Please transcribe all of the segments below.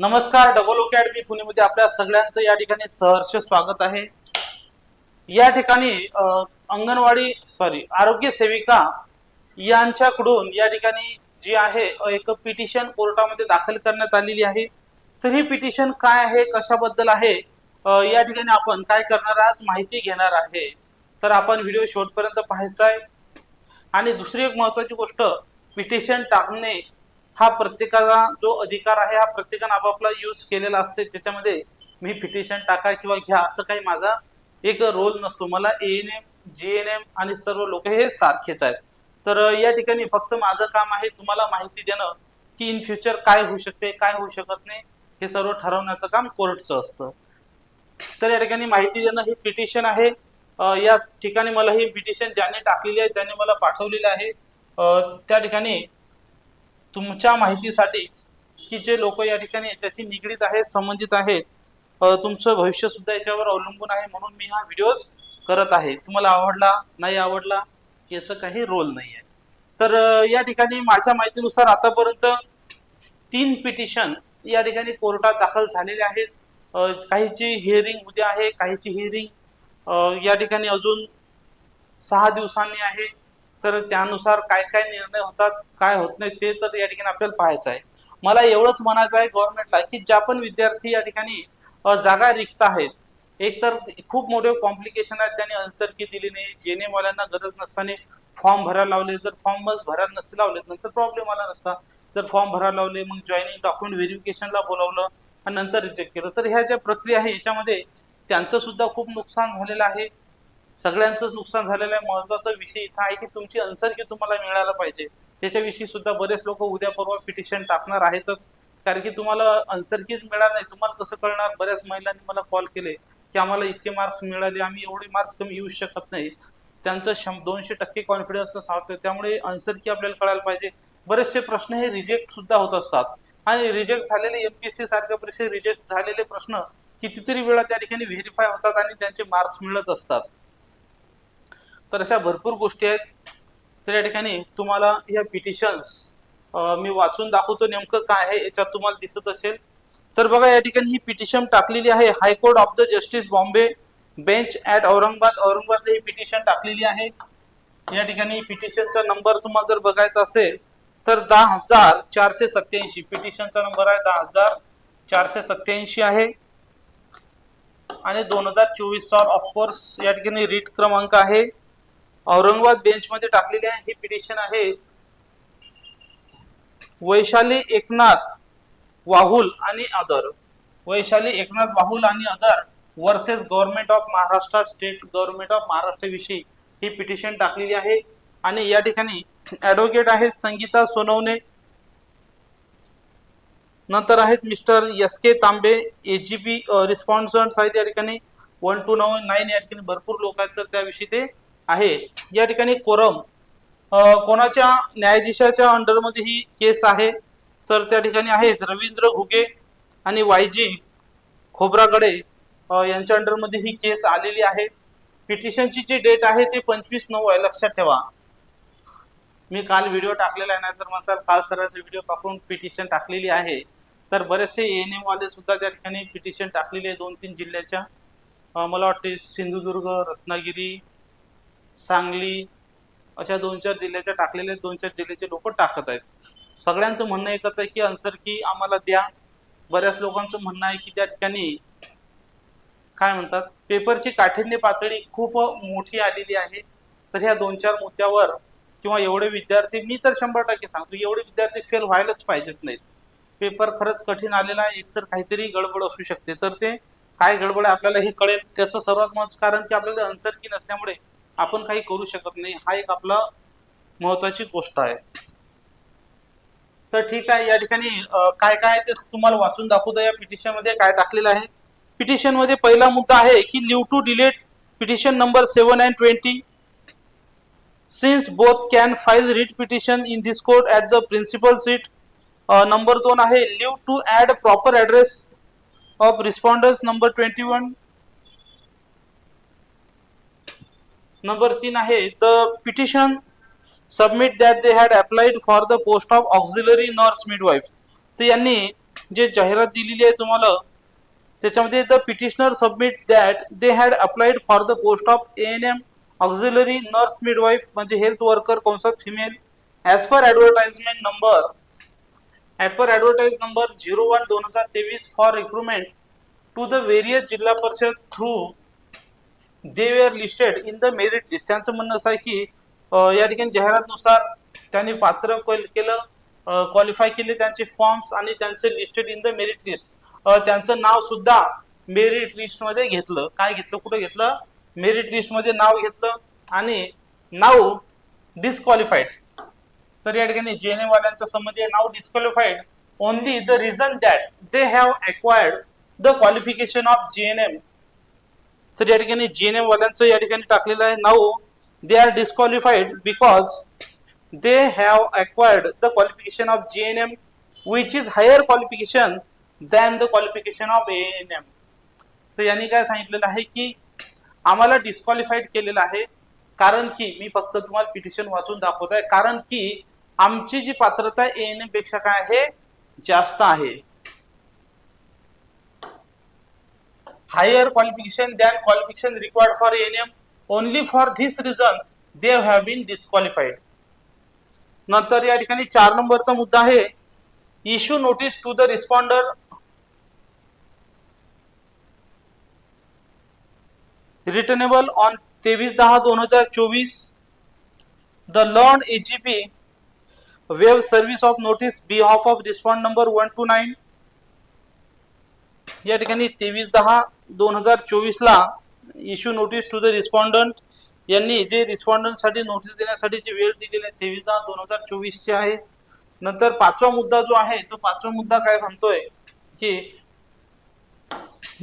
नमस्कार double academy पुणेमध्ये आपल्या सगळ्यांचं या ठिकाणी सहर्ष स्वागत आहे. या ठिकाणी अंगणवाडी सॉरी आरोग्य सेविका यांच्याकडून या ठिकाणी जी आहे एक पिटिशन कोर्टामध्ये दाखल करण्यात आलेली आहे. तर ही पिटिशन काय आहे कशाबद्दल आहे या ठिकाणी आपण काय करणार आज माहिती घेणार आहे. तर आपण व्हिडिओ शेवटपर्यंत पाहायचा आहे. आणि दुसरी एक महत्वाची गोष्ट पिटिशन टाकणे हा प्रत्येकाचा जो अधिकार आहे हा प्रत्येकानं आपापला यूज केलेला असते. त्याच्यामध्ये मी पिटिशन टाका किंवा घ्या असं काही माझा एक रोल नसतो. मला A N M G N M आणि सर्व लोक हे सारखेच आहेत. तर या ठिकाणी फक्त माझं काम आहे तुम्हाला माहिती देणं की इन फ्युचर काय होऊ शकते काय होऊ शकत नाही हे सर्व ठरवण्याचं काम कोर्टचं असतं. तर या ठिकाणी माहिती देणं ही पिटिशन आहे. या ठिकाणी मला ही पिटिशन ज्याने टाकलेली आहे त्याने मला पाठवलेली आहे. त्या ठिकाणी तुमच्या माहितीसाठी की जे लोक या ठिकाणी याच्याशी निगडीत आहेत संबंधित आहेत तुमचं भविष्य सुद्धा याच्यावर अवलंबून आहे म्हणून मी हा व्हिडिओ करत आहे. तुम्हाला आवडला नाही आवडला याचं काही रोल नाही आहे तर या ठिकाणी माझ्या माहितीनुसार आतापर्यंत तीन पिटिशन या ठिकाणी कोर्टात दाखल झालेले आहेत. काहीची हिअरिंग उद्या आहे काहीची हिअरिंग या ठिकाणी अजून सहा दिवसांनी आहे. तर त्यानुसार काय काय निर्णय होतात काय होत नाही ते तर या ठिकाणी आपल्याला पाहायचं आहे. मला एवढंच म्हणायचं आहे गव्हर्नमेंटला की ज्या पण विद्यार्थी या ठिकाणी जागा रिक्त आहेत एक तर खूप मोठे कॉम्प्लिकेशन आहेत त्यांनी आन्सर की दिली नाही जेनेवाल्यांना गरज नसताना फॉर्म भरायला लावले जर फॉर्मच भरायला नसते लावले नंतर प्रॉब्लेम आला नसता. जर फॉर्म भरायला लावले मग जॉईनिंग डॉक्युमेंट व्हेरिफिकेशनला बोलावलं आणि नंतर रिजेक्ट केलं. तर ह्या ज्या प्रक्रिया आहे याच्यामध्ये त्यांचं सुद्धा खूप नुकसान झालेलं आहे. सगळ्यांचंच नुकसान झालेलं आहे. महत्त्वाचा विषय इथं आहे की तुमची आन्सर की तुम्हाला मिळायला पाहिजे. त्याच्याविषयी सुद्धा बरेच लोक उद्या परवा पिटिशन टाकणार आहेतच. कारण की तुम्हाला आन्सर कीच नाही. तुम्हाला कसं कळणार? बऱ्याच महिलांनी मला कॉल केले की आम्हाला इतके मार्क्स मिळाले. आम्ही एवढे मार्क्स कमी येऊ शकत नाही. त्यांचं शं दोनशे टक्के कॉन्फिडन्स सांगतो त्यामुळे अन्सर की आपल्याला कळायला पाहिजे. बरेचसे प्रश्न हे रिजेक्ट सुद्धा होत असतात. आणि रिजेक्ट झालेले एमपीएससी सारख्या परीक्षेत रिजेक्ट झालेले प्रश्न कितीतरी वेळा त्या ठिकाणी व्हेरीफाय होतात आणि त्यांचे मार्क्स मिळत असतात. तर अशा भरपूर गोष्टी आहेत. तर या ठिकाणी तुम्हाला या पिटिशन्स मी वाचून दाखवतो नेमकं काय आहे याच्यात तुम्हाला दिसत असेल. तर बघा या ठिकाणी ही पिटिशन टाकलेली आहे. High court of the justice Bombay bench at Aurangabad. Aurangabad he petition टाकलेली आहे. या ठिकाणी पिटिशनचा नंबर तुम्हाला जर बघायचा असेल तर दहा हजार चारशे सत्याऐंशी पिटिशनचा नंबर आहे दहा हजार चारशे सत्याऐंशी आहे. आणि दोन हजार चोवीस साल ऑफकोर्स या ठिकाणी रीट क्रमांक आहे. औरंगाबाद बेंचमध्ये टाकलेली आहे. ही पिटिशन आहे. वैशाली एकनाथ वाहुल आणि अदर. वैशाली एकनाथ वाहुल आणि other versus government of Maharashtra state government of Maharashtra विषयी ही पिटिशन टाकलेली आहे. आणि या ठिकाणी ऍडव्होकेट आहेत संगीता सोनवणे. नंतर आहेत Mister S K Tambe AGP respondents आहेत या ठिकाणी. वन टू नाईन नाईन या ठिकाणी भरपूर लोक आहेत. तर त्याविषयी ते आहे. या ठिकाणी कोरम कोणाच्या न्यायाधीशाच्या अंडरमध्ये ही केस आहे? तर त्या ठिकाणी आहेत रवींद्र घुगे आणि वाय जी खोब्रागडे यांच्या अंडरमध्ये ही केस आलेली आहे. पिटिशनची जी डेट आहे ते पंचवीस नऊ आहे. लक्षात ठेवा. मी काल व्हिडिओ टाकलेला आहे नाहीतर तर माझा काल सरांचा व्हिडिओ पाहून पिटिशन टाकलेली आहे. तर बरेचसे एन एमवाले सुद्धा त्या ठिकाणी पिटिशन टाकलेली आहे दोन तीन जिल्ह्याच्या मला वाटते सिंधुदुर्ग रत्नागिरी सांगली अशा दोन चार जिल्ह्याच्या टाकलेले दोन चार जिल्ह्याचे लोक टाकत आहेत. सगळ्यांचं म्हणणं एकच आहे की अन्सर की आम्हाला द्या. बऱ्याच लोकांचं म्हणणं आहे की त्या ठिकाणी काय म्हणतात पेपरची काठिण्य पातळी खूप मोठी आलेली आहे. तर ह्या दोन चार मुद्द्यावर किंवा एवढे विद्यार्थी मी तर शंभर टक्के सांगतो एवढे विद्यार्थी फेल व्हायलाच पाहिजेत नाहीत. पेपर खरंच कठीण आलेला आहे एकतर काहीतरी गडबड असू शकते. तर ते काय गडबड आहे आपल्याला हे कळेल. त्याचं सर्वात महत्त्व कारण की आपल्याला अन्सर की नसल्यामुळे आपण काही करू शकत नाही हा एक आपला महत्वाची गोष्ट आहे. तर ठीक आहे या ठिकाणी काय काय ते तुम्हाला वाचून दाखवतो या पिटिशनमध्ये काय टाकलेलं आहे. पिटिशनमध्ये पहिला मुद्दा आहे की leave to delete petition number seven and twenty. Since both can file writ petition in this court at the principal seat number दोन आहे leave to add proper address of respondents number twenty one. Number तीन आहे the petition submit that they had applied for the post of auxiliary nurse midwife तर यांनी जे जाहिरात दिलेली आहे तुम्हाला त्याच्यामध्ये the petitioner submit that they had applied for the post of A N M auxiliary nurse midwife म्हणजे health worker कौन्सत female as per advertisement number at per advertise number zero one दोन हजार तेवीस for recruitment to the various Zilla Parishad through they were listed in the merit list त्यांचं म्हणणं असं आहे की या ठिकाणी जाहिरातनुसार त्यांनी पात्र केलं क्वालिफाय केले त्यांचे फॉर्म्स आणि त्यांचे listed in the merit list त्यांचं नाव सुद्धा मेरिट लिस्टमध्ये घेतलं. काय घेतलं? कुठं घेतलं? मेरिट लिस्टमध्ये नाव घेतलं आणि नाव डिस्क्वालिफाईड तर या ठिकाणी जे एन वाल्यांचा संबंधी आहे नाव disqualified only the reason that they have acquired the qualification of G N M तर या ठिकाणी जी एन एम वाल्यांचं या ठिकाणी टाकलेलं आहे. नाव they are disqualified because they have acquired the qualification of G N M which is higher qualification than the qualification of A N M तर यांनी काय सांगितलेलं आहे की आम्हाला डिस्क्वालिफाईड केलेलं आहे कारण की मी फक्त तुम्हाला पिटिशन वाचून दाखवत आहे कारण की आमची जी पात्रता ए एन एमपेक्षा काय आहे जास्त आहे. Higher qualification than qualification required for ANM. Only for this reason they have been disqualified. नंतर या ठिकाणी चार नंबरचा मुद्दा आहे issue notice to the respondent returnable on तेवीस दहा दोन हजार चोवीस the learned AGP waive service of notice behalf of respond number one two nine या ठिकाणी तेवीस दहा दोन हजार चोवीसला issue notice to the respondent यांनी जे रिस्पॉन्डंटसाठी नोटीस देण्यासाठी जी वेळ दिलेली आहे तेवीस दहा दोन हजार चोवीसची आहे. नंतर पाचवा मुद्दा जो आहे तो पाचवा मुद्दा काय म्हणतोय की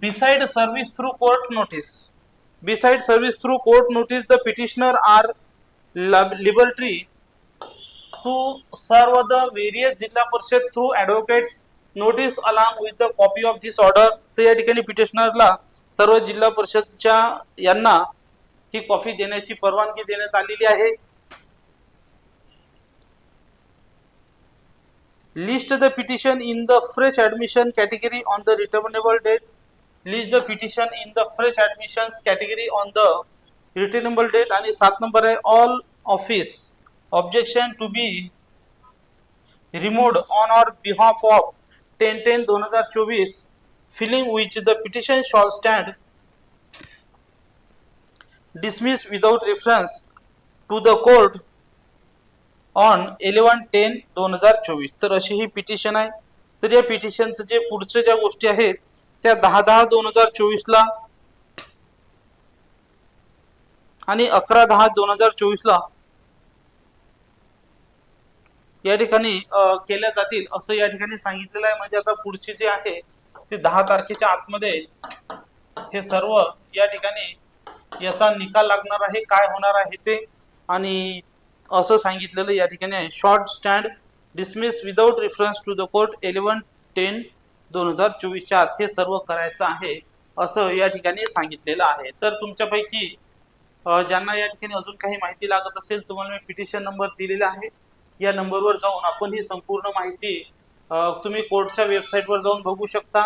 beside service through court notice beside service through court notice the petitioner are liberty to serve the various Zilla Parishad through advocates notice along with the copy of this order तर या ठिकाणी पिटिशनरला सर्व जिल्हा परिषदच्या यांना ही कॉफी देण्याची परवानगी देण्यात आलेली आहे. List the petition in the fresh admission category on the returnable date list the petition in the fresh admission category on the returnable date आणि सात नंबर आहे all office objection to be removed on or behalf of ten ten दोन हजार चोवीस failing which the petition shall stand dismiss without reference to the court on eleven ten दोन हजार चोवीस. तर अशी ही पिटिशन आहे. तर या पिटिशनचं जे पुढचं ज्या गोष्टी आहेत त्या दहा दहा दोन हजार चोवीसला आणि अकरा दहा दोन हजार चोवीसला या ठिकाणी केल्या जातील असं या ठिकाणी सांगितलेलं आहे. म्हणजे आता पुढचे जे आहे ते दहा तारखेच्या आतमध्ये हे सर्व या ठिकाणी याचा निकाल लागणार आहे. काय होणार आहे ते आणि असं सांगितलेलं या ठिकाणी आहे. Shall stand dismiss without reference to the court eleven ten दोन हजार चोवीसच्या आत हे सर्व करायचं आहे असं या ठिकाणी सांगितलेलं आहे. तर तुमच्यापैकी ज्यांना या ठिकाणी अजून काही माहिती लागत असेल तुम्हाला मी पिटिशन नंबर दिलेला आहे. या नंबरवर जाऊन आपण ही संपूर्ण माहिती तुम्ही कोर्टच्या वेबसाईटवर जाऊन बघू शकता.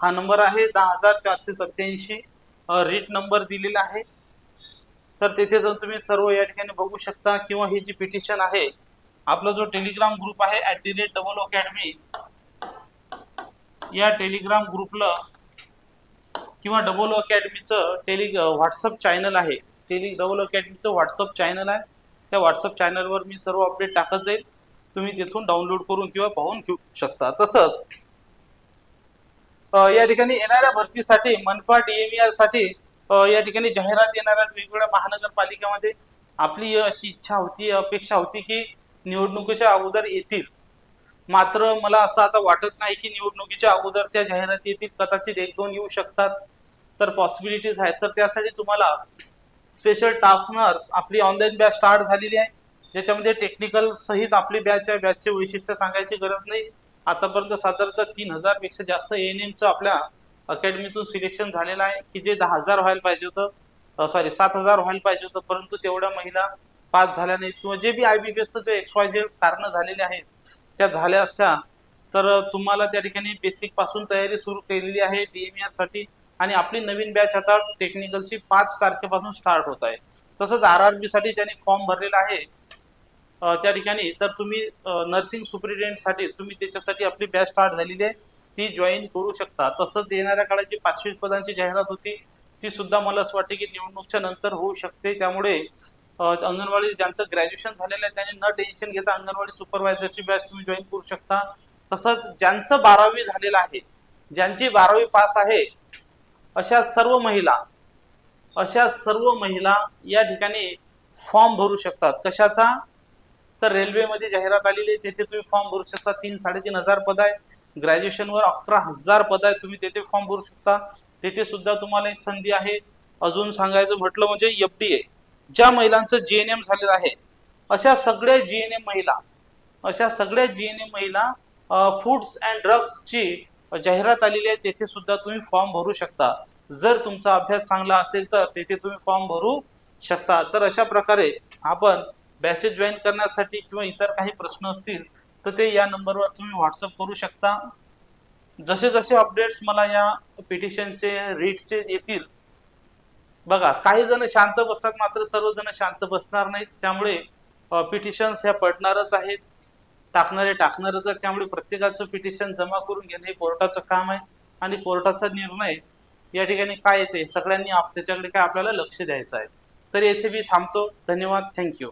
हा नंबर आहे दहा हजार चारशे सत्याऐंशी रीट नंबर दिलेला आहे. तर तेथे जाऊन तुम्ही सर्व या ठिकाणी बघू शकता किंवा ही जी पिटिशन आहे आपला जो टेलिग्राम ग्रुप आहे at the rate double academy या टेलिग्राम ग्रुपला किंवा डबल अकॅडमीचं टेलि व्हॉट्सअप चॅनल आहे. टेलि डबल अकॅडमीचं व्हॉट्सअप चॅनल आहे. त्या व्हॉट्सअप चॅनलवर मी सर्व अपडेट टाकत जाईल. तुम्ही तिथून डाउनलोड करून किंवा पाहून घेऊ शकता. तसंच या ठिकाणी येणाऱ्या भरतीसाठी मनपा डीएमआरसाठी या ठिकाणी जाहिरात येणार आहेत वेगवेगळ्या महानगरपालिकेमध्ये आपली अशी इच्छा होती अपेक्षा होती की निवडणुकीच्या अगोदर येतील. मात्र मला असं आता वाटत नाही की निवडणुकीच्या अगोदर त्या जाहिराती येतील. कदाचित एक दोन येऊ शकतात. तर पॉसिबिलिटीज आहेत. तर त्यासाठी तुम्हाला स्पेशल टाफनर्स आपली ऑनलाईन बॅच स्टार्ट झालेली आहे. ज्याच्यामध्ये टेक्निकल सहित आपली बॅच आहे. बॅचचे वैशिष्ट्य सांगायची गरज नाही. आतापर्यंत साधारणतः तीन हजारपेक्षा जास्त एन एमचं आपल्या अकॅडमीतून सिलेक्शन झालेलं आहे. की जे दहा हजार व्हायला पाहिजे होतं. सॉरी सात हजार व्हायला पाहिजे होतं. परंतु तेवढ्या महिला पास झाल्या नाहीत. किंवा जे बी आय बी बी एसचं जे एक्स वाय जे कारणं झालेले आहेत त्या झाल्या असत्या. तर तुम्हाला त्या ठिकाणी बेसिकपासून तयारी सुरू केलेली आहे. डी एम आरसाठी आणि आपली नवीन बॅच आता टेक्निकलची पाच तारखेपासून स्टार्ट होत आहे. तसंच आर आर बी साठी ज्यांनी फॉर्म भरलेला आहे त्या ठिकाणी तर तुम्ही नर्सिंगसाठी तुम्ही त्याच्यासाठी आपली बॅच स्टार्ट झालेली आहे. ती जॉईन करू शकता. तसंच येणाऱ्या काळात जी पाचशे पदांची जाहिरात होती ती सुद्धा मला असं वाटते की निवडणूकच्या नंतर होऊ शकते. त्यामुळे अंगणवाडी ज्यांचं ग्रॅज्युएशन झालेलं आहे त्यांनी न टेन्शन घेता अंगणवाडी सुपरवायझरची बॅच तुम्ही जॉईन करू शकता. तसंच ज्यांचं बारावी झालेलं आहे ज्यांची बारावी पास आहे अशा सर्व महिला अशा सर्व महिला या ठिकाणी फॉर्म भरू शकतात. कशाचा? तर रेल्वेमध्ये जाहिरात आलेली आहे तेथे तुम्ही फॉर्म भरू शकता. तीन साडेतीन हजार पद आहे. ग्रॅज्युएशनवर अकरा हजार पद आहे तुम्ही तेथे फॉर्म भरू शकता. तेथे सुद्धा तुम्हाला एक संधी आहे. अजून सांगायचं म्हटलं म्हणजे एफ डी ए ज्या महिलांचं जी एन एम झालेलं आहे अशा सगळ्या जी एन एम महिला अशा सगळ्या जी एन एम महिला फूड्स अँड ड्रग्सची जाहिरात आलेली आहे तेथे सुद्धा तुम्ही फॉर्म भरू शकता. जर तुमचा अभ्यास चांगला असेल तर तेथे तुम्ही फॉर्म भरू शकता. तर अशा प्रकारे आपण बॅचेस जॉईन करण्यासाठी किंवा इतर काही प्रश्न असतील तर ते या नंबरवर तुम्ही व्हॉट्सअप करू शकता. जसे जसे अपडेट्स मला या पिटिशनचे रीटचे येतील बघा काही जण शांत बसतात मात्र सर्वजण शांत बसणार नाहीत. त्यामुळे पिटिशन्स ह्या पडणारच आहेत. टाकणारे टाकणारच आहेत त्यामुळे प्रत्येकाचं पिटिशन जमा करून घेणं हे कोर्टाचं काम आहे आणि कोर्टाचा निर्णय या ठिकाणी काय येते सगळ्यांनी आप- त्याच्याकडे काय आपल्याला लक्ष द्यायचं आहे. तर येथे मी थांबतो. धन्यवाद. थँक्यू